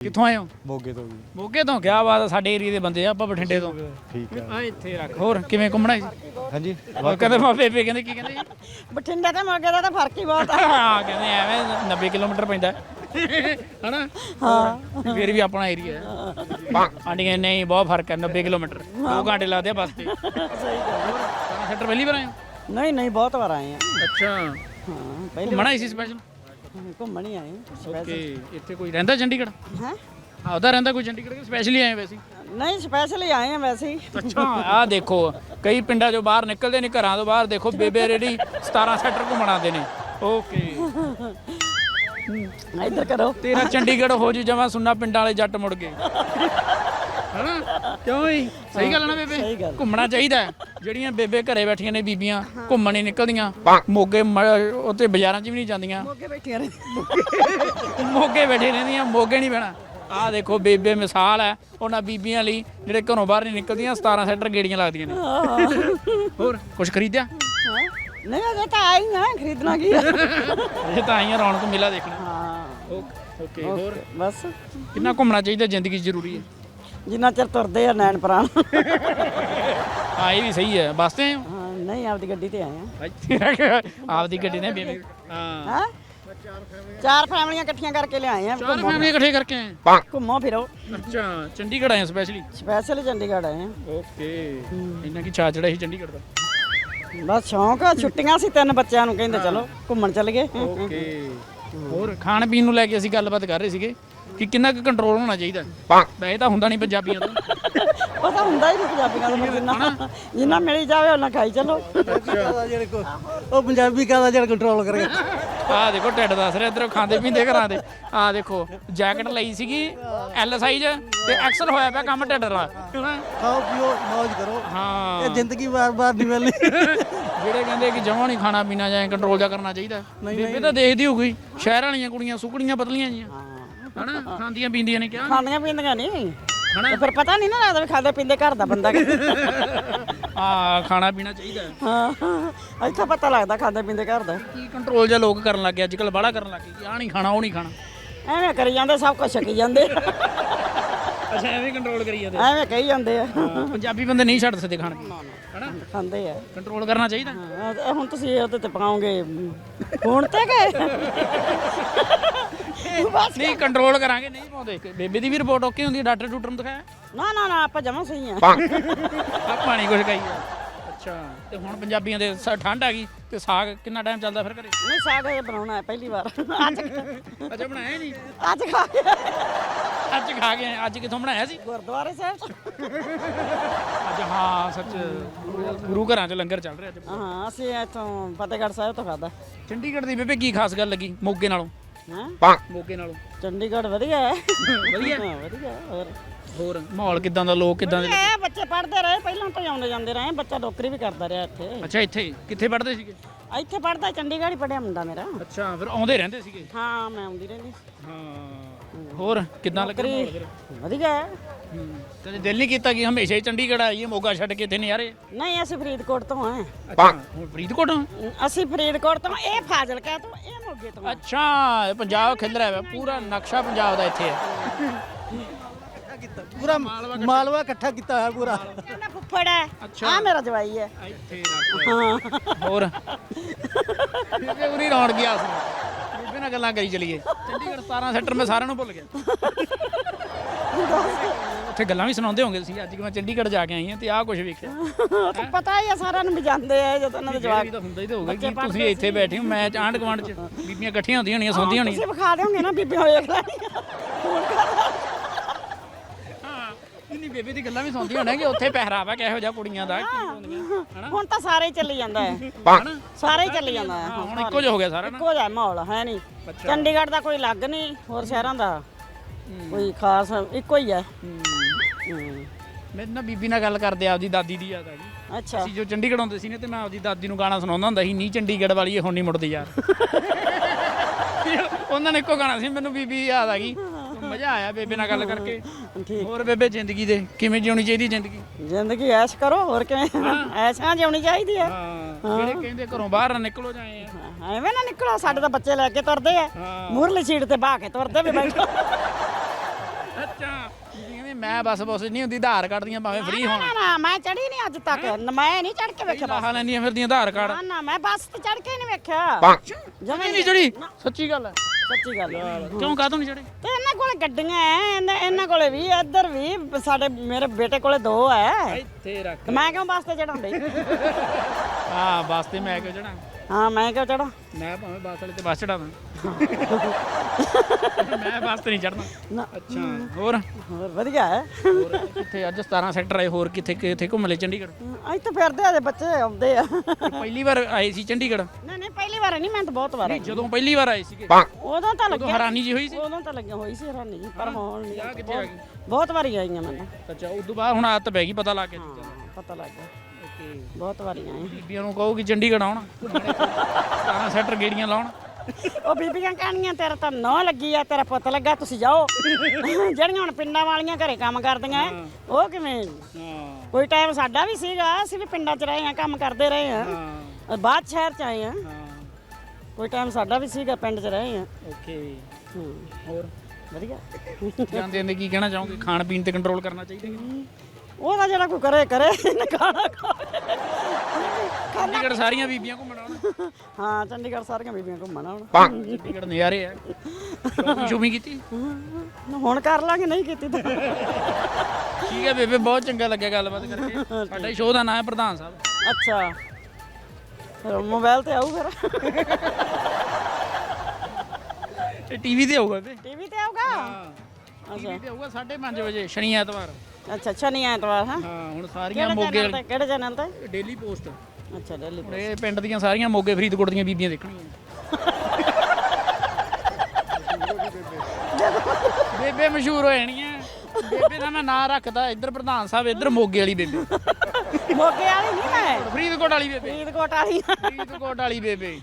ਕਿੱਥੋਂ ਆਏ ਹੋ? ਮੋਗੇ ਤੋਂ ਵੀ ਮੋਗੇ ਤੋਂ? ਕਿਆ ਬਾਤ ਆ, ਸਾਡੇ ਏਰੀਆ ਦੇ ਬੰਦੇ ਆ ਆਪਾਂ ਬਠਿੰਡੇ ਤੋਂ। ਠੀਕ ਆ। ਆ ਇੱਥੇ ਰੱਖ। ਹੋਰ ਕਿਵੇਂ ਘੁੰਮਣਾ ਜੀ? ਹਾਂਜੀ ਉਹ ਕਹਿੰਦੇ ਮਾ ਬੇਬੇ ਕਹਿੰਦੇ ਕੀ ਕਹਿੰਦੇ ਜੀ? ਬਠਿੰਡੇ ਤੇ ਮੋਗੇ ਦਾ ਤਾਂ ਫ਼ਰਕ ਹੀ ਬਹੁਤ ਆ। ਹਾਂ ਕਹਿੰਦੇ ਐਵੇਂ 90 ਕਿਲੋਮੀਟਰ ਪੈਂਦਾ। ਹਨਾ? ਹਾਂ। ਫਿਰ ਵੀ ਆਪਣਾ ਏਰੀਆ ਹੈ ਆਂਡੀਆਂ ਨਹੀਂ ਬਹੁਤ ਫ਼ਰਕ ਹੈ 90 ਕਿਲੋਮੀਟਰ। 2 ਘੰਟੇ ਲੱਗਦੇ ਆ ਬੱਸ ਤੇ। ਸਹੀ ਗੱਲ ਸੈਕਟਰ ਪਹਿਲੀ ਵਾਰ ਆਏ ਹੋ? ਨਹੀਂ ਨਹੀਂ ਬਹੁਤ ਵਾਰ ਆਏ ਆ। ਅੱਛਾ। ਹਾਂ ਪਹਿਲੇ ਘੁੰਮਣਾ ਸੀ ਸਪੈਸ਼ਲ ਘੁੰਮਣ ਹੀ ਆਏ ਓਕੇ ਇੱਥੇ ਕੋਈ ਰਹਿੰਦਾ ਚੰਡੀਗੜ੍ਹ? ਹੈ? ਆ ਉਹਦਾ ਰਹਿੰਦਾ ਕੋਈ ਚੰਡੀਗੜ੍ਹ ਕਿ ਸਪੈਸ਼ਲੀ ਆਏ ਵੈਸੇ? ਹੀ? ਨਹੀਂ ਸਪੈਸ਼ਲ ਹੀ ਆਏ ਆ ਵੈਸੇ ਹੀ। ਅੱਛਾ ਆਹ ਦੇਖੋ ਕਈ ਪਿੰਡਾਂ ਚੋਂ ਬਾਹਰ ਨਿਕਲਦੇ ਨੇ ਘਰਾਂ ਤੋਂ ਬਾਹਰ ਦੇਖੋ ਬੇਬੇ ਰੇੜੀ 17 ਸੈਕਟਰ ਘੁੰਮਣ ਆਉਂਦੇ ਨੇ। ਓਕੇ। ਇੱਧਰ ਕਰੋ। ਤੇਰਾ ਚੰਡੀਗੜ੍ਹ ਹੋ ਜੂ ਜਮਾ ਸੁਣਨਾ ਪਿੰਡਾਂ ਵਾਲੇ ਜੱਟ ਮੁੜ ਗਏ। ਹਨਾ? ਕਿਉਂ ਹੀ ਸਹੀ ਗੱਲ ਆ ਨਾ ਸਹੀ ਬੇਬੇ ਗੱਲ। ਘੁੰਮਣਾ ਚਾਹੀਦਾ ਹੈ। ਜਿਹੜੀਆਂ ਬੇਬੇ ਘਰੇ ਬੈਠੀਆਂ ਨੇ ਬੀਬੀਆਂ ਘੁੰਮਣ ਨਹੀਂ ਨਿਕਲਦੀਆਂ ਮੋਗੇ ਉੱਥੇ ਬਾਜ਼ਾਰਾਂ 'ਚ ਵੀ ਨਹੀਂ ਜਾਂਦੀਆਂ। ਮੋਗੇ ਬੈਠੀਆਂ ਨੇ ਮੋਗੇ ਬੈਠੇ ਰਹਿੰਦੀਆਂ ਮੋਗੇ ਨਹੀਂ ਬਹਿਣਾ। ਆਹ ਦੇਖੋ ਬੇਬੇ ਮਿਸਾਲ ਹੈ ਉਹਨਾਂ ਬੀਬੀਆਂ ਲਈ ਜਿਹੜੇ ਘਰੋਂ ਬਾਹਰ ਨਹੀਂ ਨਿਕਲਦੀਆਂ 17 ਸੈਕਟਰ ਗੇੜੀਆਂ ਲੱਗਦੀਆਂ ਨੇ। ਹੋਰ ਕੁਝ ਖਰੀਦਿਆ? ਹਾਂ। ਨਹੀਂ ਅਜੇ ਤਾਂ ਆਈ ਆ ਖਰੀਦਣਾ ਕੀ ਇਹ ਤਾਂ ਆਈਆਂ ਰੌਣਕ ਮੇਲਾ ਦੇਖਣਾ। ਹਾਂ। ਓਕੇ ਹੋਰ? ਬਸ। ਕਿੰਨਾ ਘੁੰਮਣਾ ਚਾਹੀਦਾ ਜ਼ਿੰਦਗੀ ਜ਼ਰੂਰੀ ਹੈ? ਜਿੰਨਾ ਚਿਰ ਤੁਰਦੇ ਆ ਨੈਣ ਪ੍ਰਾਣ ਹਾਂ ਇਹ ਵੀ ਸਹੀ ਹੈ ਬੱਸ ਤੇ ਆਏ ਹੋ? ਹਾਂ ਨਹੀਂ ਆਪਦੀ ਗੱਡੀ ਤੇ ਆਏ ਆ। ਆਪਦੀ ਗੱਡੀ ਨੇ ਬੇਬੇ ਹਾਂ। ਹਾਂ। ਚਾਰ ਫੈਮਲੀਆਂ ਇਕੱਠੀਆਂ ਕਰਕੇ ਲਿਆਏ ਆ। ਚਾਰ ਫੈਮਲੀ ਇਕੱਠੇ ਕਰਕੇ ਆਏ ਘੁੰਮੋ ਫਿਰੋ। ਅੱਛਾ ਚੰਡੀਗੜ੍ਹ ਆਏ ਸਪੈਸ਼ਲੀ ਸਪੈਸ਼ਲ ਚੰਡੀਗੜ੍ਹ ਆਏ ਆ। ਓਕੇ ਇੰਨਾ ਕੀ ਚਾਹ ਚੜਾ ਸੀ ਚੰਡੀਗੜ੍ਹ ਦਾ? ਬਸ ਸ਼ੌਂਕ ਆ ਛੁੱਟੀਆਂ ਸੀ ਤਿੰਨ ਬੱਚਿਆਂ ਨੂੰ ਕਹਿੰਦੇ ਚਲੋ ਘੁੰਮਣ ਚੱਲ ਗਏ। ਓਕੇ ਹੋਰ ਖਾਣ ਪੀਣ ਨੂੰ ਲੈ ਕੇ ਅਸੀਂ ਗੱਲਬਾਤ ਕਰ ਰਹੇ ਸੀਗੇ ਕਿ ਕਿੰਨਾ ਕੁ ਕੰਟਰੋਲ ਹੋਣਾ ਚਾਹੀਦਾ? ਵੈਸੇ ਤਾਂ ਹੁੰਦਾ ਨਹੀਂ ਪੰਜਾਬੀਆਂ ਦਾ ਤਾਂ ਹੁੰਦਾ ਹੀ ਨਹੀਂ ਪੰਜਾਬੀਆਂ ਦਾ ਜਿੰਨਾ ਜਿੰਨਾ ਮਿਲੀ ਜਾਵੇ ਉਹਨਾਂ ਖਾਈ ਚਲੋ। ਉਹ ਪੰਜਾਬੀ ਕਾਹਦਾ ਜਿਹੜਾ ਕੰਟਰੋਲ ਕਰੇਗਾ ਆਹ ਦੇਖੋ ਢਿੱਡ ਦੱਸ ਰਿਹਾ ਇਧਰੋਂ ਖਾਂਦੇ ਪੀਂਦੇ ਘਰਾਂ ਦੇ। ਆਹ ਦੇਖੋ ਜੈਕਟ ਲਈ ਸੀਗੀ ਐਲ ਸਾਈਜ਼ ਤੇ ਐਕਸਲ ਹੋਇਆ ਪਿਆ ਕੰਮ ਢਿੱਡ ਦਾ ਖਾਓ ਪੀਓ ਮौज ਕਰੋ। ਹਾਂ। ਇਹ ਜ਼ਿੰਦਗੀ ਵਾਰ-ਵਾਰ ਨਹੀਂ ਮਿਲਣੀ ਜਿਹੜੇ ਕਹਿੰਦੇ ਕਿ ਜਮਾਂ ਨਹੀਂ ਖਾਣਾ ਪੀਣਾ ਜਾਂ ਕੰਟਰੋਲ ਜਾ ਕਰਨਾ ਚਾਹੀਦਾ। ਬੇਬੇ ਤਾਂ ਦੇਖਦੀ ਹੋਊਗੀ ਸ਼ਹਿਰ ਵਾਲੀਆਂ ਕੁੜੀਆਂ ਸੁਕੜੀਆਂ ਪਤਲੀਆਂ ਜੀਆਂ। ਹਨਾ? ਖਾਂਦੀਆਂ ਪੀਂਦੀਆਂ ਨੇ ਕਿਹਾ ਖਾਂਦੀਆਂ ਪੀਂਦੀਆਂ ਨਹੀਂ। ਹਨਾ? ਤੇ ਫਿਰ ਪਤਾ ਨਹੀਂ ਨਾ ਲੱਗਦਾ ਵੀ ਖਾਂਦੇ ਪੀਂਦੇ ਘਰ ਦਾ ਬੰਦਾ ਕਿ- ਆ ਖਾਣਾ ਪੀਣਾ ਚਾਹੀਦਾ। ਹਾਂ ਇੱਥੇ ਪਤਾ ਲੱਗਦਾ ਖਾਂਦੇ ਪੀਂਦੇ ਘਰ ਦਾ। ਕੀ ਕੰਟਰੋਲ ਜਾਂ ਲੋਕ ਕਰਨ ਲੱਗੇ ਅੱਜ ਕੱਲ ਬਾਹਲਾ ਕਰਨ ਲੱਗੇ ਕਿ ਆ ਨਹੀਂ ਖਾਣਾ ਉਹ ਨਹੀਂ ਖਾਣਾ। ਐਵੇਂ ਕਰੀ ਜਾਂਦੇ ਸਭ ਕੁਝ ਛਕੀ ਜਾਂਦੇ। ਅੱਛਾ ਐਵੇਂ ਕੰਟਰੋਲ ਕਰੀ ਜਾਂਦੇ। ਐਵੇਂ ਕਹੀ ਜਾਂਦੇ ਆ। ਪੰਜਾਬੀ ਬੰਦੇ ਨਹੀਂ ਛੱਡ ਸਕਦੇ ਖਾਣ। ਹਨਾ? ਖਾਂਦੇ ਆ। ਕੰਟਰੋਲ ਕਰਨਾ ਚਾਹੀਦਾ। ਹਾਂ, ਹੁਣ ਤੁਸੀਂ ਉਹਦੇ ਤੇ ਪਾਉਂਗੇ ਫੋਨ ਤੇ ਗਏ। ਬਸ ਨਹੀਂ ਕੰਟਰੋਲ ਕਰਾਂਗੇ ਨਹੀਂ ਪਾਉਂਦੇ। ਬੇਬੇ ਦੀ ਵੀ ਰਿਪੋਰਟ ਓਕੇ ਹੁੰਦੀ ਹੈ ਡਾਕਟਰ ਡੂਟਰ ਨੂੰ ਦਿਖਾਇਆ? ਨਾ ਨਾ ਨਾ ਆਪਾਂ ਜਮਾ ਸਹੀ ਆ। ਆਪਾਂ ਨਹੀਂ ਕੁਝ ਕਹੀਏ ਅੱਛਾ। ਤੇ ਹੁਣ ਪੰਜਾਬੀਆਂ ਦੇ ਸ- ਠੰਡ ਆ ਗਈ ਤੇ ਸਾਗ ਕਿੰਨਾ ਟਾਈਮ ਚੱਲਦਾ ਫਿਰ ਘਰੇ? ਨਹੀਂ ਸਾਗ ਇਹ ਬਣਾਉਣਾ ਹੈ ਪਹਿਲੀ ਵਾਰ। ਅੱਜ ਅੱਛਾ ਬਣਾਇਆ ਨਹੀਂ? ਅੱਜ ਖਾ ਕੇ। ਅੱਜ ਖਾ ਗਏ ਅੱਜ ਕਿੱਥੋਂ ਬਣਾਇਆ ਸੀ? ਗੁਰਦੁਆਰੇ ਸਾਹਿਬ ਚ। ਅੱਜ ਹਾਂ ਸੱਚ ਗੁਰੂ ਘਰਾਂ 'ਚ ਲੰਗਰ ਚੱਲ ਰਿਹਾ ਅੱਜ। ਹਾਂ ਅਸੀਂ ਇੱਥੋਂ ਫਤਿਹਗੜ੍ਹ ਸਾਹਿਬ ਤੋਂ ਖਾਦਾ ਚੰਡੀਗੜ੍ਹ ਦੀ ਬੇਬੇ ਕੀ ਖਾਸ ਗੱਲ ਲੱਗੀ ਮੋਗੇ ਨਾਲੋਂ? ਹਾਂ? ਮੋਗੇ ਨਾਲੋਂ। ਚੰਡੀਗੜ੍ਹ ਵਧੀਆ ਹੈ। ਵਧੀਆ? ਹਾਂ ਵਧੀਆ ਹੋਰ? ਹੋਰ ਮਾਹੌਲ ਕਿਦਾਂ ਦਾ ਲੋਕ ਕਿਦਾਂ ਦੇ ਇਹ ਬੱਚੇ ਪੜ੍ਹਦੇ ਰਹੇ ਪਹਿਲਾਂ ਤੋਂ ਹੀ ਆਉਂਦੇ ਜਾਂਦੇ ਰਹੇ ਬੱਚਾ ਨੌਕਰੀ ਵੀ ਕਰਦਾ ਰਿਹਾ ਇੱਥੇ। ਅੱਛਾ ਇੱਥੇ ਕਿੱਥੇ ਪੜ੍ਹਦੇ ਸੀਗੇ? ਇੱਥੇ ਪੜ੍ਹਦਾ ਚੰਡੀਗੜ੍ਹ ਹੀ ਪੜਿਆ ਮੁੰਡਾ ਮੇਰਾ। ਅੱਛਾ ਫਿਰ ਆਉਂਦੇ ਰਹਿੰਦੇ ਸੀਗੇ? ਹਾਂ ਮੈਂ ਆਉਂਦੀ ਰਹਿੰਦੀ ਹਾਂ ਹੋਰ ਕਿਦਾਂ ਲੱਗਾ ਮਾਹੌਲ ਫਿਰ? ਵਧੀਆ ਹੂੰ। ਕਦੇ ਦਿਲ ਨਹੀਂ ਕੀਤਾ ਕਿ ਹਮੇਸ਼ਾ ਹੀ ਚੰਡੀਗੜ੍ਹ ਆਈਏ ਮੋਗਾ ਛੱਡ ਕੇ ਇੱਥੇ ਨਜ਼ਾਰੇ? ਨਹੀਂ ਅਸੀਂ ਫਰੀਦਕੋਟ ਤੋਂ ਆ ਅੱਛਾ ਹੁਣ ਫਰੀਦਕੋਟ ਹੋ? ਅਸੀਂ ਫਰੀਦਕੋਟ ਤੋਂ ਇਹ ਫਾਜ਼ਿਲਕਾ ਤੋਂ ਇਹ ਮੋਗੇ ਤੋਂ ਅੱਛਾ ਇਹ ਪੰਜਾਬ ਖਿਲ ਰਿਹਾ ਹੈ ਪੂਰਾ ਨਕਸ਼ਾ ਪੰਜਾਬ ਦਾ ਇੱਥੇ ਹੈ। ਪੂਰਾ ਮਾਲਵਾ ਇਕੱਠਾ। ਕੀਤਾ ਹੋਇਆ ਪੂਰਾ। ਮੇਰਾ ਫੁੱਫੜ ਹੈ ਆ ਮੇਰਾ ਜਵਾਈ ਹੈ। ਇੱਥੇ ਹੋਰ? ਬੇਬੇ ਉਰੀ ਰੌਣ ਗਿਆ ਸੀ ਬੇਬੇ ਨਾਲ ਗੱਲਾਂ ਕਰੀ ਚਲੀਏ। ਚੰਡੀਗੜ੍ਹ 17 ਸੈਕਟਰ ਮੈਂ ਸਾਰਿਆਂ ਨੂੰ ਭੁੱਲ ਗਿਆ। ਉੱਥੇ ਗੱਲਾਂ ਵੀ ਸੁਣਾਉਂਦੇ ਹੋਗੇ ਤੁਸੀਂ। ਅੱਜ ਕਿ ਮੈਂ ਚੰਡੀਗੜ੍ਹ ਜਾ ਕੇ ਆਈ ਹਾਂ ਤੇ ਆਹ ਕੁਝ ਵੇਖਿਆ। ਪਤਾ ਹੀ ਆ ਸਾਰਿਆਂ ਨੂੰ ਵੀ ਜਾਂਦੇ ਆ ਜਦੋਂ ਉਹਨਾਂ ਦੇ ਜਵਾਬ ਜਵਾਬ ਤਾਂ ਹੁੰਦਾ ਹੀ ਤਾਂ ਹੋਊਗਾ ਕਿ ਤੁਸੀਂ ਇੱਥੇ ਬੈਠੇ ਹੋ ਮੈਂ ਆਂਢ ਗੁਆਂਢ ਚ ਬੀਬੀਆਂ ਇਕੱਠੀਆਂ ਹੁੰਦੀਆਂ ਹੋਣੀਆਂ ਸੌਂਦੀਆਂ ਹੋਣੀਆਂ। ਤੁਸੀਂ ਵਿਖਾ ਦਿਓਗੇ ਨਾ ਬੀਬੀਆਂ ਵੇਖ ਲੈਣੀਆਂ। ਨਹੀਂ ਬੇਬੇ ਦੀ ਗੱਲਾਂ ਵੀ ਸੁਣਦੀਆਂ ਹੋਣੀਆਂ ਕਿ ਉੱਥੇ ਪਹਿਰਾਵਾ ਕਿਹੋ ਜਿਹਾ ਕੁੜੀਆਂ ਦਾ ਕੀ ਹੁੰਦੀਆਂ ਹਨਾ? ਹੁਣ ਤਾਂ ਸਾਰੇ ਹੀ ਚੱਲੀ ਜਾਂਦਾ ਹੈ। ਹਨਾ? ਸਾਰੇ ਹੀ ਚੱਲੀ ਜਾਂਦਾ ਹੈ। ਹਾਂ, ਹੁਣ ਇੱਕੋ ਜਿਹਾ ਹੋ ਗਿਆ ਸਾਰਾ ਨਾ। ਇੱਕੋ ਜਿਹਾ ਮਾਹੌਲ ਹੈ ਨਹੀਂ। ਚੰਡੀਗੜ੍ਹ ਦਾ ਕੋਈ ਲੱਗ ਨਹੀਂ ਹੋਰ ਸ਼ਹਿਰਾਂ ਦਾ ਕੋਈ ਖਾਸ ਇੱਕੋ ਹੀ। ਹੈ। ਹੂੰ। ਮੈਂ ਨਾ ਬੀਬੀ ਨਾਲ ਗੱਲ ਕਰਦੇ ਆਪਦੀ ਦਾਦੀ ਦੀ ਯਾਦ ਆ ਗਈ। ਅੱਛਾ। ਅਸੀਂ ਜੋ ਚੰਡੀਗੜ੍ਹ ਹੁੰਦੇ ਸੀ ਨੇ ਤੇ ਮੈਂ ਆਪਦੀ ਦਾਦੀ ਨੂੰ ਗਾਣਾ ਸੁਣਾਉਂਦਾ ਹੁੰਦਾ ਸੀ ਨੀ ਚੰਡੀਗੜ੍ਹ ਵਾਲੀ ਇਹ ਹੁਣ ਨਹੀਂ ਮੁੜਦੀ ਯਾਰ। ਉਹਨਾਂ ਨੇ ਇੱਕੋ ਗਾਣਾ ਸੀ ਮੈਨੂੰ ਬੀਬੀ ਯਾਦ ਆ ਗਈ। ਮਜ਼ਾ ਆਇਆ ਬੇਬੇ ਨਾਲ ਗੱਲ ਕਰਕੇ। ਠੀਕ। ਹੋਰ ਬੇਬੇ ਜ਼ਿੰਦਗੀ ਦੇ ਕਿਵੇਂ ਜਿਉਣੀ ਚਾਹੀਦੀ ਜ਼ਿੰਦਗੀ? ਜ਼ਿੰਦਗੀ ਐਸ਼ ਕਰੋ ਹੋਰ ਕਿਵੇਂ? ਐਸ਼ਾਂ ਜਿਉਣੀ ਚਾਹੀਦੀ ਹਾਂ ਜਿਹੜੇ ਕਹਿੰਦੇ ਘਰੋਂ ਬਾਹਰ ਨਾ ਨਿਕਲੋ ਜਾਏ ਆ। ਐਵੇਂ ਨਾ ਨਿਕਲੋ ਸਾਡੇ ਤਾਂ ਬੱਚੇ ਲੈ ਕੇ ਤੁਰਦੇ ਆ। ਹਾਂ। ਮੂਰਲੀ ਸੀਟ ਤੇ ਬਾਹ ਕੇ ਤੁਰਦੇ ਵੀ ਬੈਠੋ ਅੱਛਾ। ਕਹਿੰਦੇ ਮੈਂ ਬਸ ਬਸ ਨਹੀਂ ਹੁੰਦੀ ਆਧਾਰ ਕਾਰਡ ਦੀਆਂ ਭਾਵੇਂ ਫ੍ਰੀ ਹੋਣ। ਨਾ ਨਾ ਮੈਂ ਚੜੀ ਨਹੀਂ ਅੱਜ ਤੱਕ। ਨ- ਮੈਂ ਨਹੀਂ ਚੜ ਕੇ ਵੇਖਿਆ ਬੱਸ ਲਾਹਾਂ ਲੈਂਦੀਆਂ ਫਿਰਦੀਆਂ ਆਧਾਰ ਕਾਰਡ। ਨਾ ਨਾ ਮੈਂ ਬੱਸ ਤੇ ਚੜ ਕੇ ਨਹੀਂ ਵੇਖਿਆ। ਜਮੇ ਨਹੀਂ ਚੜੀ ਸੱਚੀ ਗੱਲ ਹੈ। ਸੱਚੀ ਗੱਲ ਹੈ। ਕਿਉਂ ਕਾਹਤੋਂ ਨਹੀਂ ਚੜੇ ਤੇ ਇਹਨਾਂ ਕੋਲੇ ਗੱਡੀਆਂ ਐ ਇਹਨਾਂ ਇਹਨਾਂ ਕੋਲੇ ਵੀ ਇੱਧਰ ਵੀ ਸਾਡੇ ਮੇਰੇ ਬੇਟੇ ਕੋਲੇ ਦੋ ਐ। ਇੱਥੇ ਰੱਖ। ਤੇ ਮੈਂ ਕਿਉਂ ਬੱਸ ਤੇ ਚੜਾਉਂਦੇ ਹਾਂ ਬੱਸ ਤੇ ਮੈਂ ਕਿਉਂ ਚੜਾ ਹਾਂ ਮੈਂ ਕਿਉਂ ਚੜਾ ਮੈਂ ਭਾਵੇਂ ਬੱਸ ਵਾਲੇ ਤੇ ਬੱਸ ਚੜਾਵਾਂ ਮੈਂ। ਬੱਸ ਤੇ ਨਹੀਂ ਚੜਨਾ ਨਾ। ਅੱਛਾ ਹੋਰ? ਹੋਰ ਵਧੀਆ ਹੈ। ਹੋਰ ਕਿੱਥੇ ਅੱਜ 17 ਸੈਕਟਰ ਆਏ ਹੋਰ ਕਿੱਥੇ ਕਿੱਥੇ ਘੁੰਮ ਲਏ ਚੰਡੀਗੜ੍ਹ? ਅੱਜ ਤਾਂ ਫਿਰਦੇ ਆ ਬੱਚੇ ਆਉਂਦੇ ਆ। ਪਹਿਲੀ ਵਾਰ ਆਏ ਸੀ ਚੰਡੀਗੜ੍ਹ? ਨਹੀਂ ਨਹੀਂ ਪਹਿਲੀ ਵਾਰ ਨਹੀਂ ਮੈਂ ਤਾਂ ਬਹੁਤ ਵਾਰ। ਜਦੋਂ ਪਹਿਲੀ ਵਾਰ ਆਏ ਸੀਗੇ। ਉਦੋਂ ਤਾਂ ਲੱਗਿਆ ਹੈਰਾਨੀ ਜੀ ਹੋਈ ਸੀ। ਉਦੋਂ ਤਾਂ ਲੱਗਿਆ ਹੋਈ ਸੀ ਹੈਰਾਨੀ ਜੀ ਪਰ ਹੁਣ ਨਹੀਂ। ਬਹੁਤ ਵਾਰੀ ਆਈਆਂ ਮੈਂ ਤਾਂ। ਅੱਛਾ ਉਸ ਤੋਂ ਬਾਅਦ ਹੁਣ ਆਦਤ ਪੈ ਗਈ ਪਤਾ ਲੱਗ ਗਿਆ ਪਤਾ ਲੱਗ ਗਿਆ। ਬਹੁਤ ਵਾਰੀ ਆਏ ਬੀਬੀਆਂ ਨੂੰ ਕਹੋ ਕਿ ਚੰਡੀਗੜ੍ਹ ਆਉਣ। 17 ਸੈਕਟਰ ਗੇੜੀਆਂ ਲਾਉਣ। ਉਹ ਬੀਬੀਆਂ ਕਹਿਣਗੀਆਂ ਤੇਰਾ ਤਾਂ ਨੌ ਲੱਗੀ ਆ ਤੇਰਾ ਪੁੱਤ ਲੱਗਾ ਤੁਸੀਂ ਜਾਓ। ਜਿਹੜੀਆਂ ਹੁਣ ਪਿੰਡਾਂ ਵਾਲੀਆਂ ਘਰੇ ਕੰਮ ਕਰਦੀਆਂ ਉਹ ਕਿਵੇਂ? ਕੋਈ ਟਾਈਮ ਸਾਡਾ ਵੀ ਸੀਗਾ ਅਸੀਂ ਵੀ ਪਿੰਡਾਂ 'ਚ ਰਹੇ ਹਾਂ ਕੰਮ ਕਰਦੇ ਰਹੇ ਹਾਂ। ਬਾਅਦ ਸ਼ਹਿਰ 'ਚ ਆਏ ਹਾਂ। ਕੋਈ ਟਾਈਮ ਸਾਡਾ ਵੀ ਸੀਗਾ ਪਿੰਡ 'ਚ ਰਹੇ ਹਾਂ। ਓਕੇ। ਹੋਰ? ਵਧੀਆ। ਜਾਂਦੇ ਜਾਂਦੇ ਕੀ ਕਹਿਣਾ ਚਾਹੋਗੇ? ਖਾਣ ਪੀਣ ਤੇ ਕੰਟਰੋਲ ਕਰਨਾ ਚਾਹੀਦਾ ਉਹਦਾ ਜਿਹੜਾ ਕੋਈ ਕਰੇ ਕਰੇ। ਇਹਨੇ ਚੰਡੀਗੜ੍ਹ ਸਾਰੀਆਂ ਬੀਬੀਆਂ ਘੁੰਮਣ ਆਉਣ। ਹਾਂ ਚੰਡੀਗੜ੍ਹ ਸਾਰੀਆਂ ਬੀਬੀਆਂ ਘੁੰਮਣ ਆਉਣ। ਚੰਡੀਗੜ੍ਹ ਨਜ਼ਾਰੇ ਆ। ਸ਼ੋਪਿੰਗ ਸ਼ੂਪਿੰਗ ਕੀਤੀ? ਹੁਣ ਕਰ ਲਾਂਗੇ ਨਹੀਂ ਕੀਤੀ ਤਾਂ। ਠੀਕ ਹੈ ਬੇਬੇ ਬਹੁਤ ਚੰਗਾ ਲੱਗਿਆ ਗੱਲਬਾਤ ਕਰਕੇ। ਸਾਡਾ ਸ਼ੋਅ ਦਾ ਨਾਮ ਹੈ ਪ੍ਰਧਾਨ ਸਾਹਿਬ। ਅੱਛਾ। ਫਿਰ ਮੋਬਾਈਲ ਤੇ ਆਊ ਫਿਰ। ਇਹ ਟੀਵੀ ਤੇ ਆਊਗਾ ਬੇਬੇ। ਟੀਵੀ ਤੇ ਆਊਗਾ? ਹਾਂ। ਟੀਵੀ ਤੇ ਆਊਗਾ 5:30 ਵਜੇ ਸ਼ਨੀ ਐਤਵਾਰ। ਅੱਛਾ ਸ਼ਨੀ ਐਤਵਾਰ ਹਾਂ? ਹਾਂ ਹੁਣ ਸਾਰੀਆਂ ਕਿਹੜੇ ਮੋਗੇ ਚੈਨਲ ਤੇ ਕਿਹੜੇ ਚੈਨਲ ਤੇ? ਡੇਲੀ ਪੋਸਟ ਅੱਛਾ ਹੁਣ ਇਹ ਪਿੰਡ ਦੀਆਂ ਸਾਰੀਆਂ ਮੋਗੇ ਫਰੀਦਕੋਟ ਦੀਆਂ ਬੀਬੀਆਂ ਦੇਖਣਗੀਆਂ ਬੇਬੇ ਮਸ਼ਹੂਰ ਹੋ ਜਾਣੀਆਂ ਬੇਬੇ ਦਾ ਮੈਂ ਨਾਂ ਰੱਖਦਾ ਇੱਧਰ ਪ੍ਰਧਾਨ ਸਾਹਿਬ ਇੱਧਰ ਮੋਗੇ ਵਾਲੀ ਬੇਬੇ। ਮੋਗੇ ਵਾਲੀ ਨਹੀਂ ਮੈਂ। ਫਰੀਦਕੋਟ ਵਾਲੀ ਬੇਬੇ। ਫਰੀਦਕੋਟ ਵਾਲੀ। ਫਰੀਦਕੋਟ ਵਾਲੀ ਬੇਬੇ।